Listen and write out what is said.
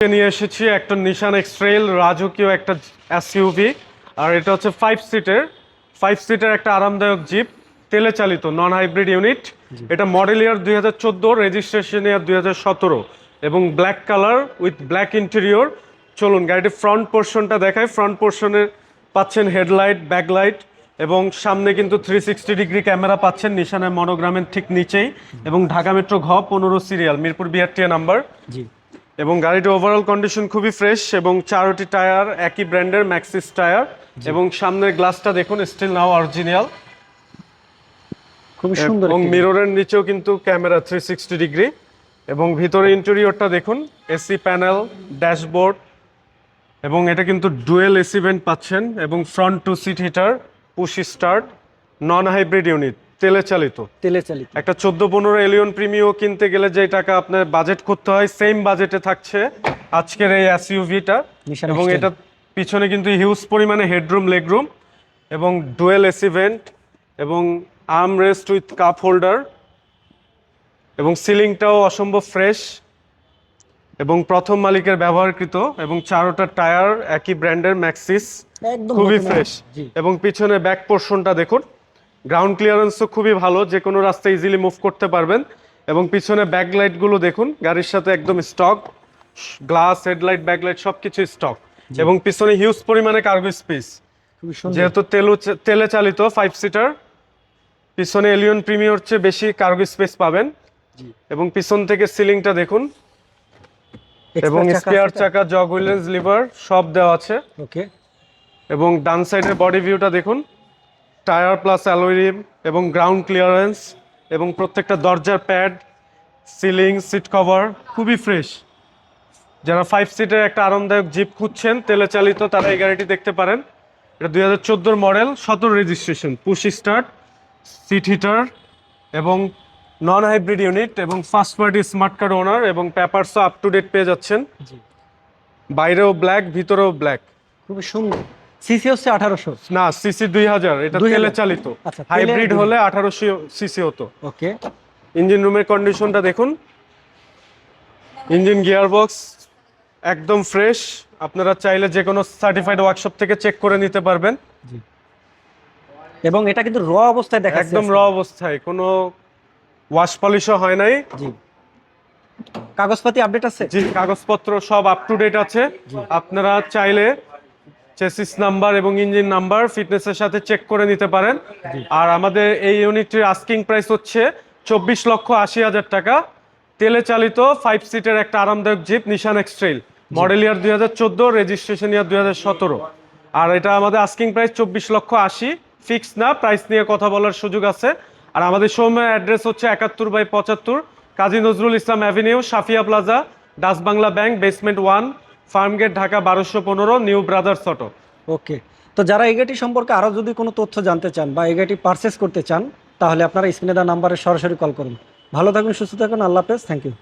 নিয়ে এসেছি? একটা নিশান এক্সট্রেল রাজকীয় একটা এসইউভি আর এটা হচ্ছে ফাইভ সিটের ফাইভ সিটের একটা আরামদায়ক জিপ তেলে চালিত নন হাইব্রিড ইউনিট এটা মডেল ইয়ার দুই হাজার চোদ্দ রেজিস্ট্রেশন ইয়ার দুই হাজার সতেরো। এবং black colour with black interior চলুন, গাড়িটির ফ্রন্ট পোর্শনটা দেখায় ফ্রন্ট পোর্শনের পাচ্ছেন হেডলাইট ব্যাকলাইট এবং সামনে কিন্তু থ্রি সিক্সটি ডিগ্রি ক্যামেরা পাচ্ছেন নিশানের মনোগ্রামের ঠিক নিচেই। এবং ঢাকা মেট্রো ঘ পনেরো সিরিয়াল মিরপুর বিআরটিএ নাম্বার এবং গাড়িটির ওভারঅল কন্ডিশন খুবই ফ্রেশ এবং চারোটি টায়ার একই ব্র্যান্ডের ম্যাক্সিস টায়ার এবং সামনের গ্লাসটা দেখুন স্টিল নাও অরিজিনাল খুবই সুন্দর এবং মিররের নিচেও কিন্তু ক্যামেরা থ্রি সিক্সটি ডিগ্রি এবং ভিতরে ইন্টেরিয়রটা দেখুন এসি প্যানেল ড্যাশবোর্ড এবং এটা কিন্তু ডুয়েল এসি ভেন্ট পাচ্ছেন এবং front two seat heater push start non hybrid unit তেলে চালিত। তেলে চালিত। একটা চোদ্দ পনেরো এলিয়ন প্রিমিও কিনতে গেলে যে টাকা আপনার বাজেট করতে হয় সেম বাজেটে থাকছে আজকের এই এসইউভিটা এবং। এটা পিছনে কিন্তু হিউজ পরিমাণে হেডরুম লেগরুম এবং ডুয়েল এসি ভেন্ট এবং arm rest with cup holder এবং সিলিংটাও অসম্ভব ফ্রেশ এবং প্রথম মালিকের ব্যবহারকৃত এবং চারোটা টায়ার একই ব্র্যান্ডের ম্যাক্সিস খুবই ফ্রেশ এবং পিছনে ব্যাক পোর্শনটা দেখুন। গ্রাউন্ড ক্লিয়ারেন্সও খুবই ভালো যে কোনো রাস্তায় ইজিলি মুভ করতে পারবেন। এবং পিছনে ব্যাকলাইটগুলো দেখুন গাড়ির সাথে একদম স্টক গ্লাস হেডলাইট ব্যাকলাইট সব কিছু স্টক এবং পিছনে হিউজ পরিমাণে কার্গো স্পেস যেহেতু তেলু তেলে চালিত ফাইভ সিটার পিছনে এলিয়ন প্রিমিয়র চেয়ে বেশি কার্গো স্পেস পাবেন। এবং পিছন থেকে সিলিংটা দেখুন। এবং স্পেয়ার চাকা জগ হুইলেন্স লিভার সব দেওয়া আছে। ওকে এবং ডান সাইডের বডি ভিউটা দেখুন। টায়ার প্লাস অ্যালোরিম এবং গ্রাউন্ড ক্লিয়ারেন্স এবং প্রত্যেকটা দরজার প্যাড সিলিং সিট কভার খুবই ফ্রেশ। যারা ফাইভ সিটের একটা আরামদায়ক জিপ খুঁজছেন তেলে চালিত তারা এই গাড়িটি দেখতে পারেন। এটা দুই হাজার চোদ্দোর মডেল সতেরো registration push start seat heater এবং নন হাইব্রিড ইউনিট এবং first party smart card owner এবং পেপারসও আপ টু ডেট পেয়ে যাচ্ছেন। বাইরেও ব্ল্যাক ভিতরেও ব্ল্যাক খুবই সুন্দর। সিসি হচ্ছে আঠারোশো। না সিসি দুই হাজার এটা তেলে চালিত। আচ্ছা, হাইব্রিড হলে আঠারোশো সিসি হতো। ওকে। ইঞ্জিন রুমের কন্ডিশনটা দেখুন। ইঞ্জিন গিয়ারবক্স একদম ফ্রেশ। আপনারা চাইলে যে কোনো সার্টিফাইড ওয়ার্কশপ থেকে চেক করে নিতে পারবেন। এবং এটা কিন্তু র অবস্থায় দেখা একদম র অবস্থায় কোনো ওয়াশ পলিশও হয় নাই। জি। কাগজপাতি আপডেট আছে? যে কাগজপত্র সব আপ টু ডেট আছে। আপনারা চাইলে চেসিস নাম্বার এবং ইঞ্জিন নাম্বার ফিটনেসের সাথে চেক করে নিতে পারেন। আর আমাদের এই ইউনিটটির আস্কিং প্রাইস হচ্ছে চব্বিশ লক্ষ আশি হাজার টাকা। তেলে চালিত ফাইভ সিটের একটা আরামদায়ক jeep Nissan X Trail model year দুই হাজার চোদ্দ রেজিস্ট্রেশন ইয়ার দুই হাজার সতেরো। আর এটা আমাদের আস্কিং প্রাইস চব্বিশ লক্ষ আশি। ফিক্স না প্রাইস নিয়ে কথা বলার সুযোগ আছে। আর আমাদের শোরুমের অ্যাড্রেস হচ্ছে একাত্তর বাই পঁচাত্তর Kazi Nazrul Islam avenue Safia plaza Dutch Bangla bank basement one Farmgate Dhaka বারোশো পনেরো, নিউ ব্রাদার্স অটো। ওকে। তো যারা এই সম্পর্কে আরও যদি কোনো তথ্য জানতে চান বা এই গাড়ি পারচেস করতে চান, তাহলে আপনারা স্ক্রিনে দেওয়া নাম্বারে সরাসরি কল করুন। ভালো থাকুন, সুস্থ থাকুন, আল্লাহ হাফেজ থ্যাংক ইউ